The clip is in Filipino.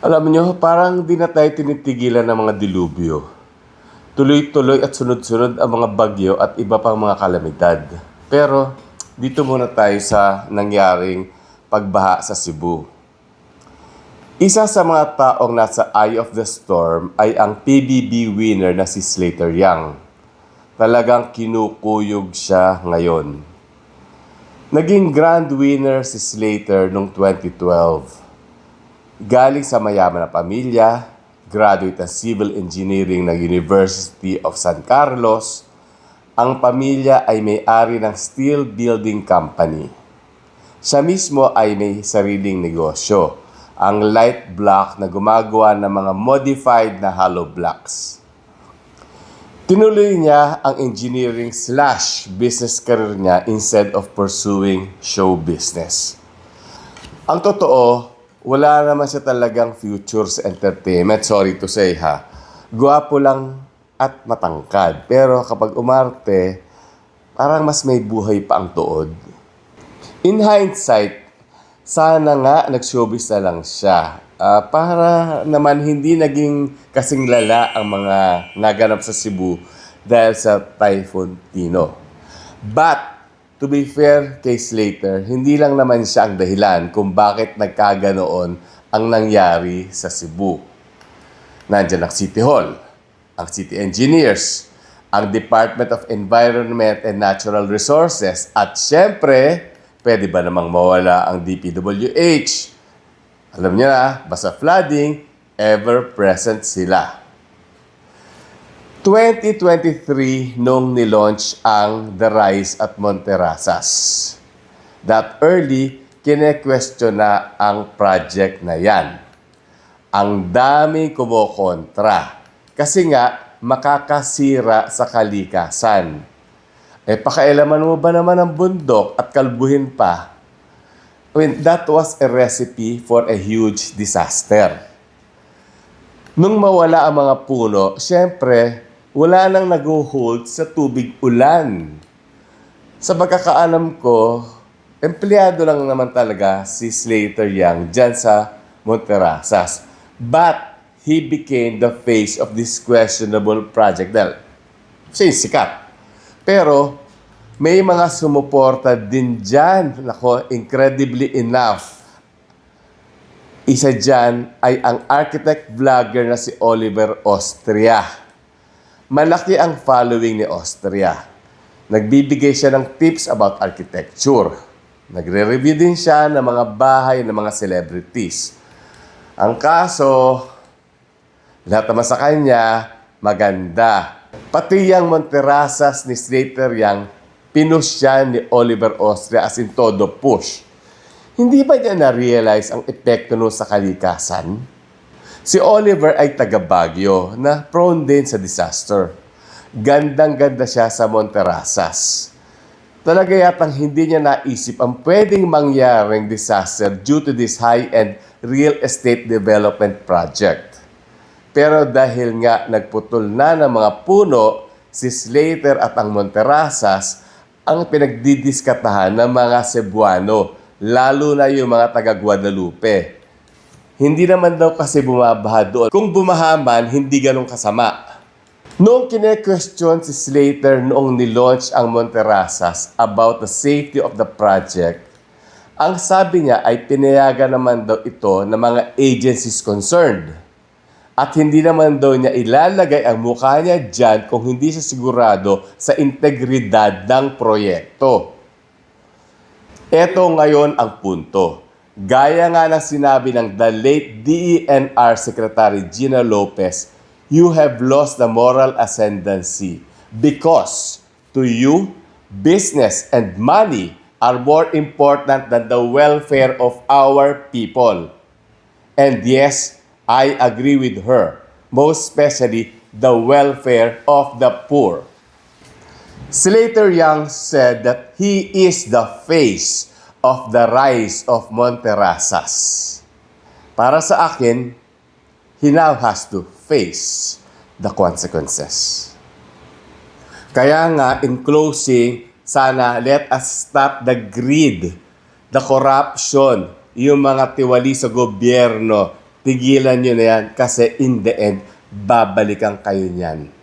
Alam nyo, parang di na tayo tinitigilan ng mga dilubyo. Tuloy-tuloy at sunod-sunod ang mga bagyo at iba pang mga kalamidad. Pero dito muna tayo sa nangyaring pagbaha sa Cebu. Isa sa mga taong nasa eye of the storm ay ang PBB winner na si Slater Young. Talagang kinukuyog siya ngayon. Naging grand winner si Slater noong 2012. Galing sa mayaman na pamilya, graduate ng civil engineering ng University of San Carlos, ang pamilya ay may-ari ng steel building company. Siya mismo ay may sariling negosyo, ang light block na gumagawa ng mga modified na hollow blocks. Tinuloy niya ang engineering slash business career niya instead of pursuing show business. Ang totoo, wala naman siya talagang future sa entertainment. Sorry to say ha. Guwapo lang at matangkad. Pero kapag umarte, parang mas may buhay pa ang tuod. In hindsight, sana nga nag-showbiz na lang siya. Ah, para naman hindi naging kasing lala ang mga naganap sa Cebu dahil sa Typhoon Tino. But, to be fair kay Slater, hindi lang naman siya ang dahilan kung bakit nagkaganoon ang nangyari sa Cebu. Nandiyan ang City Hall, ang City Engineers, ang Department of Environment and Natural Resources, at syempre, pwede ba namang mawala ang DPWH? Alam niyo na, basta flooding, ever-present sila. 2023 nung nilaunch ang The Rise at Monterasas. That early, kine-question na ang project na yan. Ang dami kumokontra. Kasi nga, makakasira sa kalikasan. Eh, pakailaman mo ba naman ang bundok at kalbuhin pa? I mean, that was a recipe for a huge disaster. Nung mawala ang mga puno, syempre, wala nang nag-hold sa tubig ulan. Sa pagkakaalam ko, empleyado lang naman talaga si Slater Young dyan sa Monterasas. But, he became the face of this questionable project dahil siya sikat. Pero, may mga sumuporta din dyan. Nako, incredibly enough. Isa dyan ay ang architect vlogger na si Oliver Austria. Malaki ang following ni Austria. Nagbibigay siya ng tips about architecture. Nagre-review din siya ng mga bahay ng mga celebrities. Ang kaso, lahat naman sa kanya, maganda. Pati yung Monterasas ni Slater Young, pinush siya ni Oliver Austria as in todo push. Hindi ba niya na-realize ang epekto nun sa kalikasan? Si Oliver ay taga Baguio na prone din sa disaster. Gandang-ganda siya sa Monterasas. Talaga yatang hindi niya naisip ang pwedeng mangyaring disaster due to this high-end real estate development project. Pero dahil nga nagputol na ng mga puno, si Slater at ang Monterasas ang pinagdidiskatahan ng mga Cebuano, lalo na yung mga taga Guadalupe. Hindi naman daw kasi bumabaha doon. Kung bumaha man, hindi ganun kasama. Noong kine-question si Slater noong nilaunch ang Monterasas about the safety of the project, ang sabi niya ay pinayagan naman daw ito ng mga agencies concerned. At hindi naman daw niya ilalagay ang mukha niya dyan kung hindi siya sigurado sa integridad ng proyekto. Ito ngayon ang punto. Gaya nga ng sinabi ng the late DENR Secretary Gina Lopez, you have lost the moral ascendancy because to you, business and money are more important than the welfare of our people. And yes, I agree with her, most especially the welfare of the poor. Slater Young said that he is the face of the rise of Monterasas. Para sa akin, he now has to face the consequences. Kaya nga, in closing, sana let us stop the greed, the corruption, yung mga tiwali sa gobyerno, tigilan nyo na yan kasi in the end, babalikan kayo niyan.